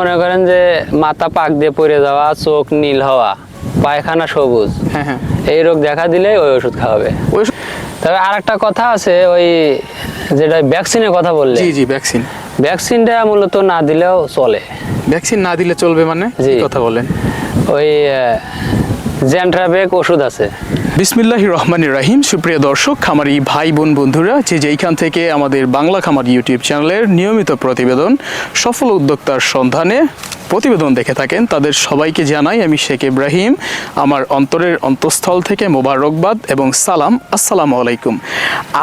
মনে করেন যে মাথা পাক দিয়ে পড়ে যাওয়া চোখ নীল হওয়া পায়খানা সবুজ হ্যাঁ হ্যাঁ। এই রোগ দেখা দিলে ওই ওষুধ খাওয়াবে। তবে আর একটা কথা আছে ওই যেটা ভ্যাকসিনের কথা বললে। জি জি ভ্যাকসিন। ভ্যাকসিনটা মূলত না দিলেও চলে। ভ্যাকসিন না দিলে চলবে মানে। কথা বলেন? ওই জ্যান্ট্রাবেক ওষুধ আছে। বিসমিল্লাহ রহমান রাহিম। সুপ্রিয় দর্শক খামারি ভাই বোন বন্ধুরা, যে যেইখান থেকে আমাদের বাংলা খামার ইউটিউব চ্যানেলের নিয়মিত প্রতিবেদন, সফল উদ্যোক্তার সন্ধানে প্রতিবেদন দেখে থাকেন, তাদের সবাইকে জানাই আমি শেখ ইব্রাহিম, আমার অন্তরের অন্তঃস্থল থেকে মোবারকবাদ এবং সালাম। আসসালামু আলাইকুম।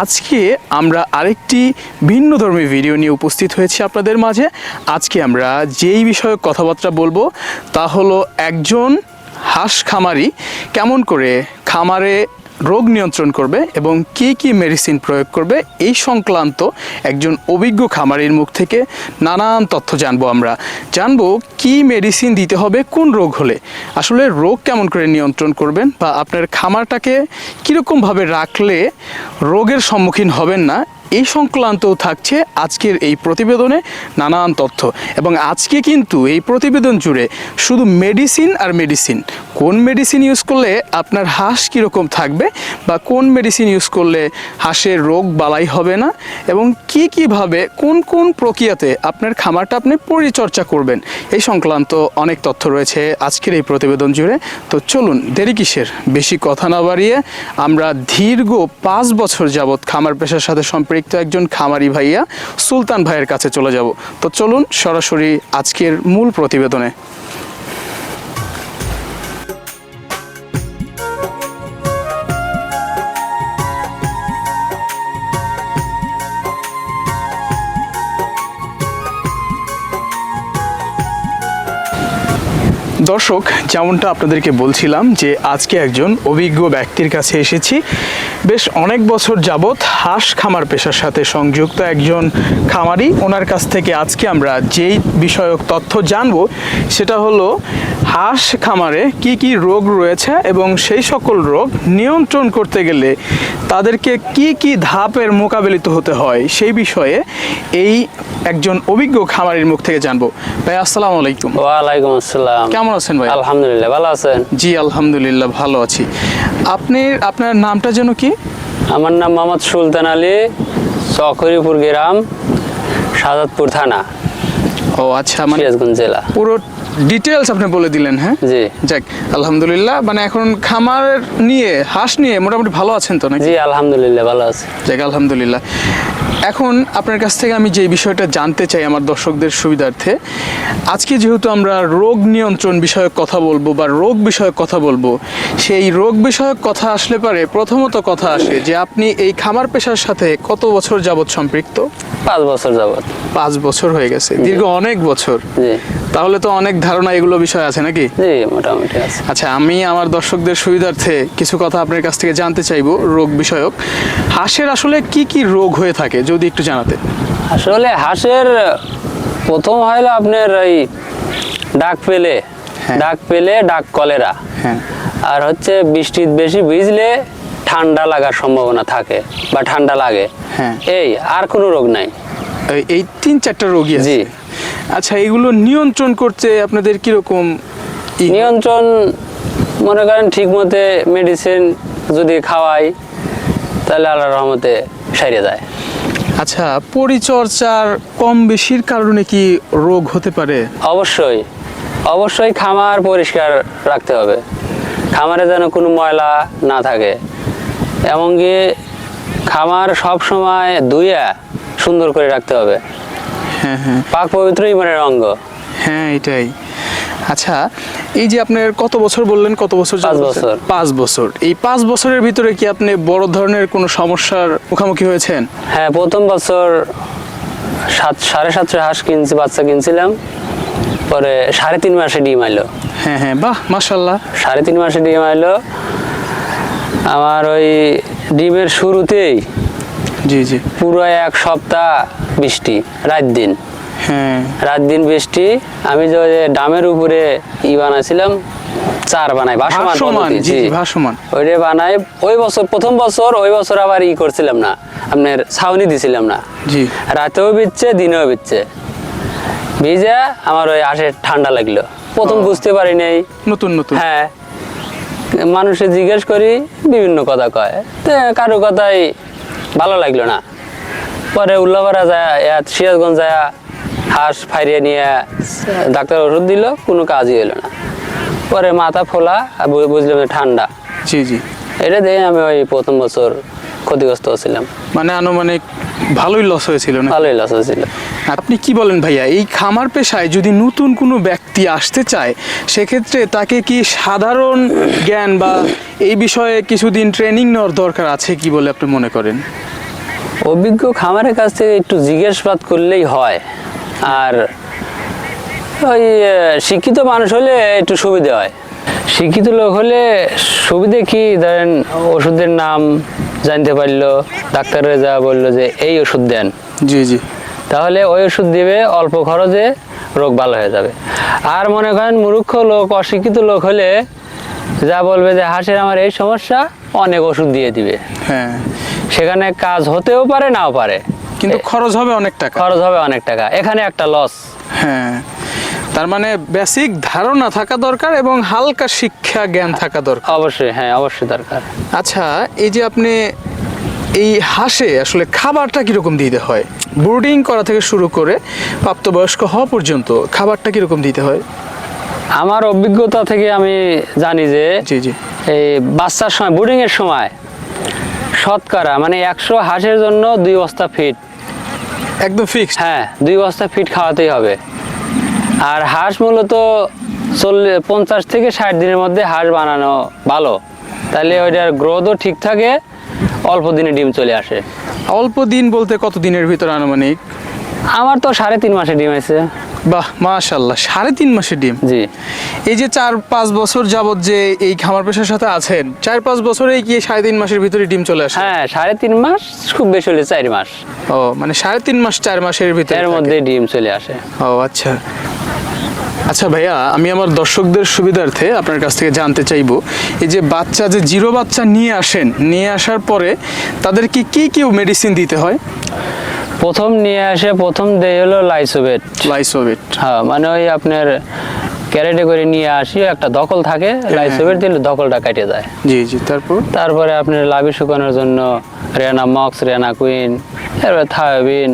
আজকে আমরা আরেকটি ভিন্ন ধর্মী ভিডিও নিয়ে উপস্থিত হয়েছি আপনাদের মাঝে। আজকে আমরা যেই বিষয়ে কথাবার্তা বলব, তা হলো একজন হাঁস খামারি কেমন করে খামারে রোগ নিয়ন্ত্রণ করবে এবং কি কি মেডিসিন প্রয়োগ করবে, এই সংক্রান্ত একজন অভিজ্ঞ খামারির মুখ থেকে নানান তথ্য জানব আমরা। জানব কি মেডিসিন দিতে হবে, কোন রোগ হলে, আসলে রোগ কেমন করে নিয়ন্ত্রণ করবেন বা আপনার খামারটাকে কীরকমভাবে রাখলে রোগের সম্মুখীন হবেন না এই সংক্রান্তও থাকছে আজকের এই প্রতিবেদনে নানান তথ্য। এবং আজকে কিন্তু এই প্রতিবেদন জুড়ে শুধু মেডিসিন আর মেডিসিন। কোন মেডিসিন ইউজ করলে আপনার হাঁস কীরকম থাকবে বা কোন মেডিসিন ইউজ করলে হাঁসের রোগ বালাই হবে না? এবং কি কীভাবে, কোন কোন প্রক্রিয়াতে আপনার খামারটা আপনি পরিচর্যা করবেন? এই সংক্রান্ত অনেক তথ্য রয়েছে আজকের এই প্রতিবেদন জুড়ে। তো চলুন, দেরি কিসের? বেশি কথা না বাড়িয়ে আমরা দীর্ঘ পাঁচ বছর যাবৎ খামার পেশার সাথে সম্পৃক্ত একজন খামারি ভাইয়া সুলতান ভাইয়ের কাছে চলে যাব। তো চলুন সরাসরি আজকের মূল প্রতিবেদনে। দর্শক, যেমনটা আপনাদেরকে বলছিলাম যে আজকে একজন অভিজ্ঞ ব্যক্তির কাছে এসেছি। বেশ অনেক বছর যাবৎ হাঁস খামার পেশার সাথে সংযুক্ত একজন খামারি। ওনার কাছ থেকে আজকে আমরা যেই বিষয়ক তথ্য জানব, সেটা হলো হাঁস খামারে কি কি রোগ রয়েছে এবং সেই সকল রোগ নিয়ন্ত্রণ করতে গেলে তাদেরকে কি কি ধাপের মোকাবেলিত হতে হয় সেই বিষয়ে এই একজন অভিজ্ঞ খামারের মুখ থেকে জানব। ভাই আসসালামু আলাইকুম। ওয়ালাইকুম আসসালাম। কেমন আছেন ভাই? আলহামদুলিল্লাহ ভালো আছেন? জি আলহামদুলিল্লাহ ভালো আছি। আপনি আপনার নামটা যেন কি? আমার নাম মোহাম্মদ সুলতান আলী চকরিপুর গ্রাম সাজাদপুর থানা। ও আচ্ছা মানে সিরাজগঞ্জ জেলা। পুরো ডিটেলস আপনি বলে দিলেন হ্যাঁ? জি। যাক আলহামদুলিল্লাহ মানে এখন খামার নিয়ে হাঁস নিয়ে মোটামুটি ভালো আছেন তো নাকি? জি আলহামদুলিল্লাহ ভালো আছে। যাক আলহামদুলিল্লাহ। এখন আপনার কাছ থেকে আমি যে বিষয়টা জানতে চাই আমার দর্শকদের সুবিধার্থে আজকে যেহেতু আমরা রোগ নিয়ন্ত্রণ বিষয়ক কথা বলব বা রোগ বিষয়ক কথা বলব সেই রোগ বিষয়ক কথা আসলে পারে প্রথমত কথা আসে যে আপনি এই খামার পেশার সাথে কত বছর যাবৎ সম্পৃক্ত? পাঁচ বছর যাবত পাঁচ বছর হয়ে গেছে দীর্ঘ অনেক বছর। তাহলে তো অনেক ধারণা এগুলো বিষয় আছে নাকি? জি মোটামুটি আছে। আচ্ছা আমি আমার দর্শকদের সুবিধার্থে কিছু কথা আপনার কাছ থেকে জানতে চাইব রোগ বিষয়ক। হাঁসের আসলে কি কি রোগ হয়ে থাকে যদি একটু জানাতে? আসলে হাঁসের প্রথম হলো আপনার এই ডাক পেলে হ্যাঁ। ডাক পেলে ডাক কলেরা। হ্যাঁ। আর হচ্ছে বৃষ্টির বেশি ভিজলে ঠান্ডা লাগার সম্ভাবনা থাকে বা ঠান্ডা লাগে। হ্যাঁ। এই আর কোনো রোগ নাই। এই- তিন চারটা রোগী আছে। জি। আচ্ছা এগুলো নিয়ন্ত্রণ করতে আপনাদের কীরকম নিয়ন্ত্রণ মনে করেন ঠিক মতে মেডিসিন যদি খাওয়াই তাহলে আল্লাহ রহমতে সারিয়ে যায়। আচ্ছা পরিচর্যার কম বেশির কারণে কি রোগ হতে পারে? অবশ্যই অবশ্যই খামার পরিষ্কার রাখতে হবে। খামারে যেন কোনো ময়লা না থাকে। এমনকি খামার সব সময় ধুইয়া সুন্দর করে রাখতে হবে। হ্যাঁ হ্যাঁ। পাক পবিত্র ইমানের অঙ্গ। হ্যাঁ এটাই। আচ্ছা এই যে আপনার কত বছর বললেন কত বছর পাঁচ বছর। পাঁচ বছর। এই পাঁচ বছরের ভিতরে কি আপনি বড় ধরনের কোনো সমস্যার মুখোমুখি হয়েছেন? হ্যাঁ প্রথম বছর সাত সাড়ে সাতশো হাঁস কিনছি বাচ্চা কিনছিলাম। পরে সাড়ে তিন মাসে ডিম আইলো। হ্যাঁ হ্যাঁ বাহ মাশাল্লাহ সাড়ে তিন মাসে ডিম আইলো। আমার ওই ডিমের শুরুতেই জি জি। পুরো এক সপ্তাহ বৃষ্টি রাত দিন। হ্যাঁ। রাত দিন বৃষ্টি আমি যে ডামের উপরে ই বানাইছিলাম চার বানাই ভাসমান ভাসমান ওইটা বানাই ওই বছর প্রথম বছর ওই বছর আবার ই করছিলাম না আপনার ছাউনি দিছিলাম না। জি। রাতেও বিচ্ছে দিনেও বিচ্ছে। ভিজে আমার ওই হাঁসের ঠান্ডা লাগল। প্রথম বুঝতে পারি নাই। নতুন নতুন। হ্যাঁ। মানুষে জিজ্ঞেস করি বিভিন্ন কথা কয়। তো কারও কথাই ভালো লাগল না। পরে উল্লাপাড়া যায় সিরাজগঞ্জ যায় হাঁস ফাইরিয়ে নিয়ে ডাক্তার ওষুধ দিল কোনো কাজই হলো না। পরে মাথা ফোলা বুঝলাম ঠান্ডা। জি জি। এটা দিয়ে আমি ওই প্রথম বছর ক্ষতিগ্রস্ত হয়েছিলাম। মানে আনুমানিক ভালোই লস হয়েছিল না ভালোই লস হয়েছিল। আপনি কি বলেন ভাইয়া এই খামার পেশায় যদি নতুন কোনো ব্যক্তি আসতে চায় সেক্ষেত্রে তাকে কি সাধারণ জ্ঞান বা এই বিষয়ে কিছুদিন ট্রেনিং নেওয়ার দরকার আছে কি বলে আপনি মনে করেন? অভিজ্ঞ খামারের কাছ থেকে একটু জিজ্ঞাসাবাদ করলেই হয়। আর ওই শিক্ষিত মানুষ হলে একটু সুবিধে হয়। শিক্ষিত লোক হলে সুবিধে কি? ধরেন ওষুধের নাম জানতে পারল ডাক্তাররা যা বলল যে এই ওষুধ দেন। জি জি। তাহলে ওই ওষুধ দিবে অল্প খরচে রোগ ভালো হয়ে যাবে। আর মনে করেন মূর্খ লোক অশিক্ষিত লোক হলে যা বলবে যে হাঁসের আমার এই সমস্যা অনেক ওষুধ দিয়ে দিবে। হ্যাঁ। সেখানে কাজ হতেও পারে নাও পারে। কিন্তু খরচ হবে অনেক টাকা। খরচ হবে অনেক টাকা। এখানে একটা লস হ্যাঁ। তার মানে বেসিক ধারণা থাকা দরকার এবং হালকা শিক্ষা জ্ঞান থাকা দরকার। অবশ্যই হ্যাঁ অবশ্যই দরকার। আচ্ছা এই যে আপনি এই হাঁসে আসলে খাবারটা কীরকম দিতে হয়? বোর্ডিং করা থেকে শুরু করে প্রাপ্তবয়স্ক হওয়া পর্যন্ত খাবারটা কীরকম দিতে হয়? আমার অভিজ্ঞতা থেকে আমি জানি যে জি জি। এই বাচ্চার সময় বোর্ডিং এর সময় শতকরা মানে একশো হাঁসের জন্য দুই বস্তা ফিট একদম ফিক্সড হ্যাঁ দুই বস্তা ফিট খাওয়াতেই হবে। আর হাঁস মূলত চল্লিশ পঞ্চাশ থেকে ষাট দিনের মধ্যে হাঁস বানানো ভালো। তাহলে ওইটার গ্রোথও ঠিক থাকে অল্প দিনে ডিম চলে আসে। অল্প দিন বলতে কত দিনের ভিতর আনুমানিক? আমার তো সাড়ে তিন মাসে ডিম আছে। বাহ মাশাল্লাহ সাড়ে তিন মাসের ডিম? জি। এই যে চার পাঁচ বছর যাবত যে এই খামার পেশার সাথে আছেন চার পাঁচ বছরেই কি সাড়ে তিন মাসের ভিতরে ডিম চলে আসে? হ্যাঁ সাড়ে তিন মাস খুব বেশি হলে চার মাস। ও মানে সাড়ে তিন মাস চার মাসের ভিতরে এর মধ্যে ডিম চলে আসে। ও আচ্ছা। আচ্ছা ভাইয়া আমি আমার দর্শকদের সুবিধার্থে আপনার কাছ থেকে জানতে চাইব এই যে বাচ্চা যে জিরো বাচ্চা নিয়ে আসেন নিয়ে আসার পরে তাদেরকে কি কি মেডিসিন দিতে হয়? প্রথম নিয়ে আসে প্রথম দেয় হলো লাইসোবেট লাইসোভিট। হ্যাঁ মানে ওই আপনার ক্যারেটে করে নিয়ে আসি একটা দখল থাকে হ্যাঁ। লাইসোবেট দিলে দখলটা কেটে যায়। জি জি তারপর? তারপরে আপনার লাভি শুকানোর জন্য রেনা মক্স রেনা কুইন এরপরে থায়োবিন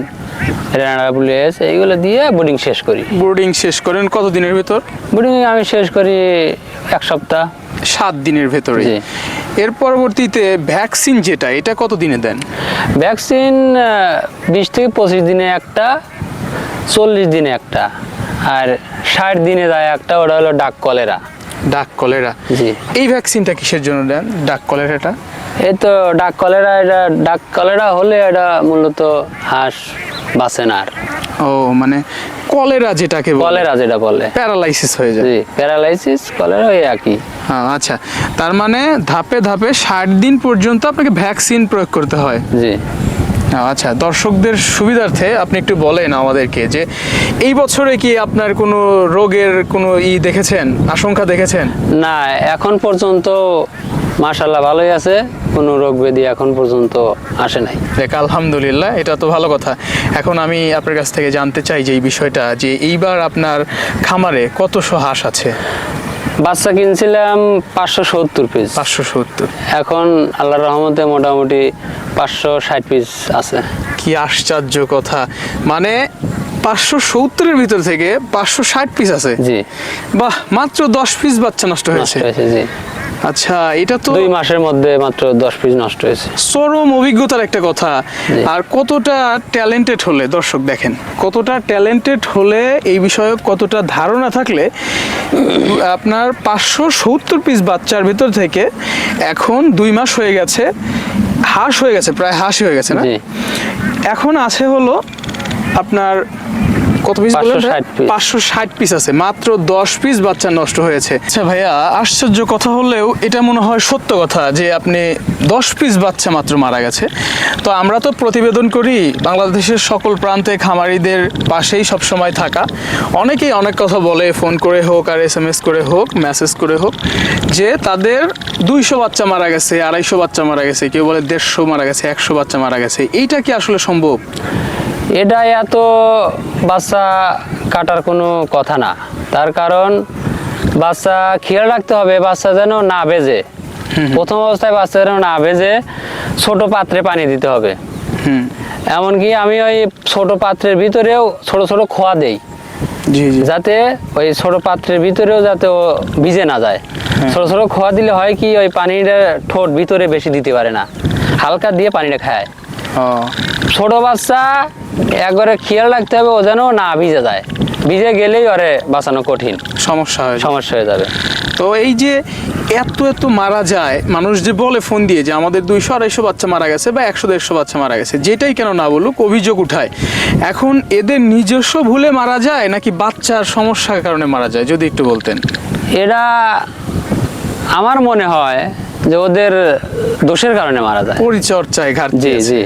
রেনা বুলেস এইগুলো দিয়ে বোর্ডিং শেষ করি। বোর্ডিং শেষ করেন কত দিনের ভেতর? বোর্ডিং আমি শেষ করি এক সপ্তাহ। সাত দিনের ভেতরে। এর পরবর্তীতে ভ্যাকসিন যেটা এটা কত দিনে? দেন ভ্যাকসিন বিশ থেকে পঁচিশ দিনে একটা চল্লিশ দিনে একটা আর ষাট দিনে যায় একটা ওটা হলো ডাক কলেরা। ডাক কলেরা। জি। এই ভ্যাকসিনটা কিসের জন্য দেন ডাক কলেরাটা? এই তো ডাক কলেরা এটা ডাক কলেরা হলে এটা মূলত হাঁস বাঁচে না আর। ও মানে কলেরা যেটাকে কলেরা যেটা বলে। প্যারালাইসিস হয়ে যায়। জি প্যারালাইসিস কলেরা ওই একই। হ্যাঁ, আচ্ছা। তার মানে ধাপে ধাপে ষাট দিন পর্যন্ত আপনাকে ভ্যাকসিন প্রয়োগ করতে হয়। জি। আচ্ছা। দর্শকদের সুবিধার্থে আপনি একটু বলেন আমাদেরকে যে এই বছরে কি আপনার কোনো রোগের কোনো ই দেখেছেন? আশঙ্কা দেখেছেন? না এখন পর্যন্ত মাশাল্লাহ ভালোই আছে। কোনো রোগ ব্যাধি এখন পর্যন্ত আসে নাই। দেখ আলহামদুলিল্লাহ এটা তো ভালো কথা। এখন আমি আপনার কাছ থেকে জানতে চাই যে এই বিষয়টা যে এইবার আপনার খামারে কতশো হাঁস আছে? বাচ্চা কিনছিলাম পাঁচশো সত্তর পিস পাঁচশো সত্তর। এখন আল্লাহর রহমতে মোটামুটি পাঁচশো ষাট পিস আছে। কি আশ্চর্য কথা। মানে পাঁচশো সত্তরের ভিতর থেকে পাঁচশো ষাট পিস আছে? জি। বাহ মাত্র দশ পিস বাচ্চা নষ্ট হয়েছে জি। আচ্ছা এটা তো দুই মাসের মধ্যে মাত্র দশ পিস নষ্ট হয়েছে। চরম অভিজ্ঞতার একটা কথা। আর কতটা ট্যালেন্টেড হলে দর্শক দেখেন কতটা ট্যালেন্টেড হলে এই বিষয়ে কতটা ধারণা থাকলে আপনার পাঁচশো সত্তর পিস বাচ্চার ভিতর থেকে এখন দুই মাস হয়ে গেছে হাঁস হয়ে গেছে প্রায় হাঁসই হয়ে গেছে না? এখন আছে হলো আপনার কত পিস বললেন 560 পাঁচশো ষাট পিস আছে। মাত্র দশ পিস বাচ্চা নষ্ট হয়েছে। আচ্ছা ভাইয়া আশ্চর্য কথা হলেও এটা মনে হয় সত্য কথা যে আপনি দশ পিস বাচ্চা মাত্র মারা গেছে। তো আমরা তো প্রতিবেদন করি বাংলাদেশের সকল প্রান্তে খামারিদের পাশেই সব সময় থাকা। অনেকেই অনেক কথা বলে ফোন করে হোক আর এস এম এস করে হোক মেসেজ করে হোক যে তাদের দুইশো বাচ্চা মারা গেছে আড়াইশো বাচ্চা মারা গেছে কেউ বলে দেড়শো মারা গেছে একশো বাচ্চা মারা গেছে। এইটা কি আসলে সম্ভব? এটা এত বাচ্চা কাটার কোনো কথা না। তার কারণ বাচ্চা খেয়াল রাখতে হবে বাচ্চা যেন না ভেজে প্রথম অবস্থায় বাচ্চা যেন না ভেজে ছোট পাত্রে পানি দিতে হবে। হুম। এমনকি আমি ওই ছোট পাত্রের ভিতরেও ছোট ছোট খোয়া দেই। যাতে ওই ছোট পাত্রের ভিতরেও যাতে ও ভিজে না যায়। ছোট ছোট খোয়া দিলে হয় কি ওই পানিটা ঠোঁট ভিতরে বেশি দিতে পারে না। হালকা দিয়ে পানিটা খায়। ছোট বাচ্চা একবারে খেয়াল রাখতে হবে ও যেন না ভিজে যায়। ভিজে গেলেই ওরে বাঁচানো কঠিন। সমস্যা হয় সমস্যা হয়ে যাবে। তো এই যে এত এত মারা যায় মানুষ যে বলে ফোন দিয়ে যে আমাদের দুইশো আড়াইশো বাচ্চা মারা গেছে বা একশো দেড়শো বাচ্চা মারা গেছে যেটাই কেন না বলুক অভিযোগ উঠায়। এখন এদের নিজস্ব ভুলে মারা যায় নাকি বাচ্চার সমস্যার কারণে মারা যায় যদি একটু বলতেন? এরা আমার মনে হয় যে ওদের দোষের কারণে মারা যায়। পরিচর্যায় ঘাটতি জি, জি।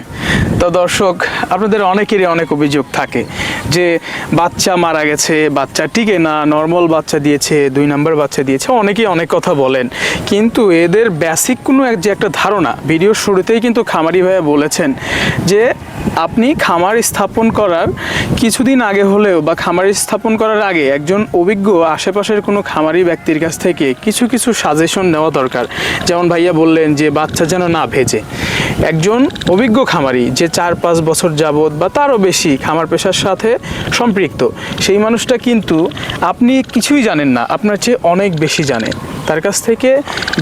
তো দর্শক আপনাদের অনেকেরই অনেক অভিযোগ থাকে যে বাচ্চা মারা গেছে বাচ্চা টিকে না নর্মাল বাচ্চা দিয়েছে দুই নাম্বার বাচ্চা দিয়েছে অনেকেই অনেক কথা বলেন। কিন্তু এদের বেসিক কোনো এক যে একটা ধারণা ভিডিওর শুরুতেই কিন্তু খামারি ভাইয়া বলেছেন যে আপনি খামার স্থাপন করার কিছুদিন আগে হলেও বা খামার স্থাপন করার আগে একজন অভিজ্ঞ আশেপাশের কোনো খামারি ব্যক্তির কাছ থেকে কিছু কিছু সাজেশন নেওয়া দরকার। যেমন ভাইয়া বললেন যে বাচ্চা যেন না ভেজে। একজন অভিজ্ঞ খামারি যে চার পাঁচ বছর যাবৎ বা তারও বেশি খামার পেশার সাথে সম্পৃক্ত সেই মানুষটা কিন্তু আপনি কিছুই জানেন না আপনার চেয়ে অনেক বেশি জানে। তার কাছ থেকে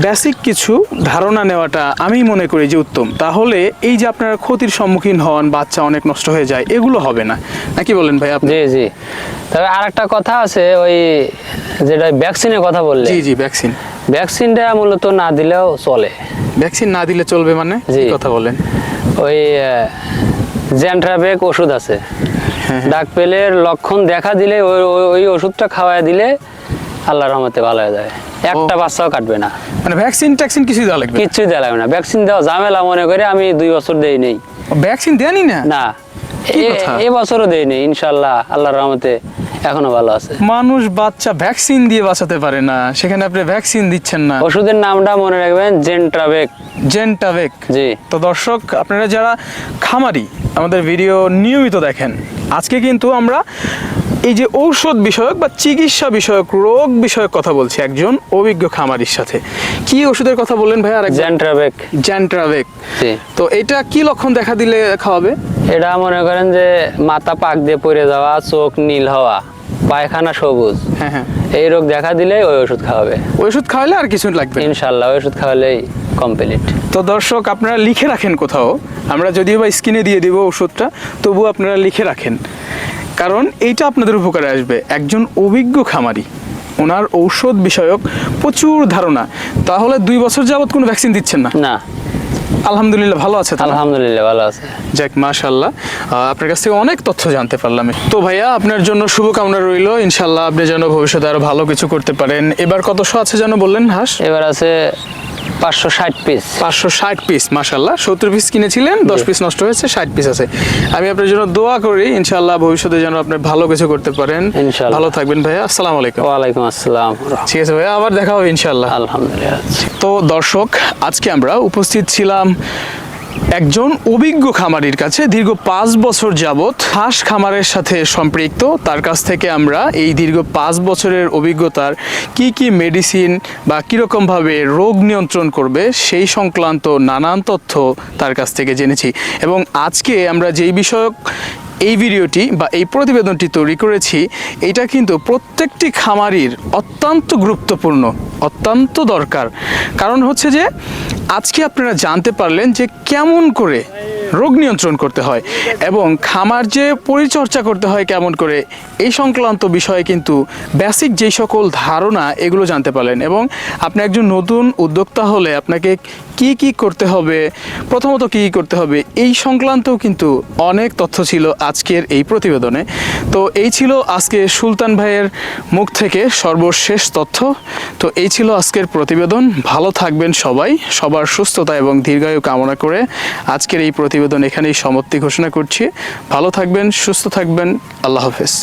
বেসিক কিছু ধারণা নেওয়াটা আমি মনে করি যে উত্তম। তাহলে এই যে আপনারা ক্ষতির সম্মুখীন হন বাচ্চা অনেক নষ্ট হয়ে যায় এগুলো হবে না। নাকি বলেন ভাই আপনি? জি জি। তবে আর একটা কথা আছে ওই যেটা ভ্যাকসিনের কথা বললে জি জি ভ্যাকসিন ভ্যাকসিনটা মূলত না দিলেও চলে। ভ্যাকসিন না দিলে চলবে মানে। কথা বলেন। ওই জ্যান্ট্রাবেক ওষুধ আছে। হ্যাঁ, ডাক পেলের লক্ষণ দেখা দিলে ওই ওষুধটা খাওয়ায় দিলে আল্লাহর রহমতে ভালো হয়ে যাবে একটা বাচ্চাও কাটবে না। মানে ভ্যাকসিন ট্যাকসিন কিছুই দেওয়া লাগবে কিচ্ছুই দেওয়া লাগবে না। ভ্যাকসিন দেওয়া ঝামেলা মনে করে আমি দুই বছর দেই নেই। ভ্যাকসিন দেয়নি না? না। কি এ- কথা? এ বছরও দেই নেই ইনশাল্লাহ আল্লাহর রহমতে এখনও ভালো আছে। মানুষ বাচ্চা ভ্যাকসিন দিয়ে বাঁচাতে পারে না সেখানে আপনি ভ্যাকসিন দিচ্ছেন না। ওষুধের নামটা মনে রাখবেন জেন্ট্রাবেক জেন্টাভেক জি। তো দর্শক আপনারা যারা খামারি আমাদের ভিডিও নিয়মিত দেখেন আজকে কিন্তু আমরা এই যে ঔষধ বিষয়ক বা চিকিৎসা বিষয়ক রোগ বিষয়ক কথা বলছি একজন অভিজ্ঞ খামারির সাথে। কি ওষুধের কথা বললেন ভাই আর জ্যান্ট্রাভেক জি। তো এটা কি লক্ষণ দেখা দিলে খাওয়াবে? এটা মনে করেন যে মাথা পাক দিয়ে পড়ে যাওয়া চোখ নীল হওয়া পায়খানা সবুজ হ্যাঁ হ্যাঁ। এই রোগ দেখা দিলে ওই ওষুধ খাওয়াবে। ওই ওষুধ খাওয়ালে আর কিছু লাগবে ইনশাল্লাহ ওই ওষুধ খাওয়ালেই কমপ্লিট তো দর্শক আপনারা লিখে রাখেন কোথাও। আমরা যদিও বা স্ক্রিনে দিয়ে দিব ওষুধটা তবু আপনারা লিখে রাখেন। কারণ এইটা আপনাদের উপকারে আসবে। একজন অভিজ্ঞ খামারি ওনার ঔষধ বিষয়ক প্রচুর ধারণা। তাহলে দুই বছর যাবত কোনো ভ্যাকসিন দিচ্ছেন না? না। আলহামদুলিল্লাহ ভালো আছে আলহামদুলিল্লাহ ভালো আছে। যাক মাশাল্লাহ আহ, আপনার কাছ থেকে অনেক তথ্য জানতে পারলাম। তো ভাইয়া আপনার জন্য শুভকামনা রইল। ইনশাল্লাহ আপনি যেন ভবিষ্যতে আরও ভালো কিছু করতে পারেন। এবার কত শো আছে যেন বললেন হাস? এবার আছে পাঁচশো ষাট পিস পাঁচশো ষাট পিস মাসাল্লাহ সত্তর পিস কিনেছিলেন দশ পিস নষ্ট হয়েছে ষাট পিস আছে। আমি আপনার জন্য দোয়া করি ইনশাল্লাহ ভবিষ্যতে যেন আপনি ভালো কিছু করতে পারেন। ভালো থাকবেন ভাইয়া আসসালামু আলাইকুম। ওয়ালাইকুম আসসালাম। ঠিক আছে ভাইয়া আবার দেখা হবে ইনশাল্লাহ আলহামদুলিল্লাহ। তো দর্শক আজকে আমরা উপস্থিত ছিলাম একজন অভিজ্ঞ খামারির কাছে দীর্ঘ পাঁচ বছর যাবৎ হাঁস খামারের সাথে সম্পৃক্ত। তার কাছ থেকে আমরা এই দীর্ঘ পাঁচ বছরের অভিজ্ঞতার কি কি মেডিসিন বা কীরকমভাবে রোগ নিয়ন্ত্রণ করবে সেই সংক্রান্ত নানান তথ্য তার কাছ থেকে জেনেছি। এবং আজকে আমরা যেই বিষয়ক এই ভিডিওটি বা এই প্রতিবেদনটি তৈরি করেছি, এটা কিন্তু প্রত্যেকটি খামারির অত্যন্ত গুরুত্বপূর্ণ, অত্যন্ত দরকার। কারণ হচ্ছে যে, আজকে আপনারা জানতে পারলেন যে কেমন করে রোগ নিয়ন্ত্রণ করতে হয় এবং খামার যে পরিচর্যা করতে হয় কেমন করে, এই সংক্রান্ত বিষয়ে কিন্তু বেসিক যেই সকল ধারণা এগুলো জানতে পারলেন এবং আপনি একজন নতুন উদ্যোক্তা হলে আপনাকে কি কি করতে হবে, প্রথমত কি কি করতে হবে, এই সংক্রান্তও কিন্তু অনেক তথ্য ছিল। আজকের এই প্রতিবেদনে। তো এই ছিল আজকে সুলতান ভাইয়ের মুখ থেকে সর্বশেষ তথ্য। তো এই ছিল আজকের প্রতিবেদন। ভালো থাকবেন সবাই। সবার সুস্থতা এবং দীর্ঘায়ু কামনা করে আজকের এই প্রতিবেদন এখানেই সমাপ্তি ঘোষণা করছি। ভালো থাকবেন, সুস্থ থাকবেন। আল্লাহ হাফেজ।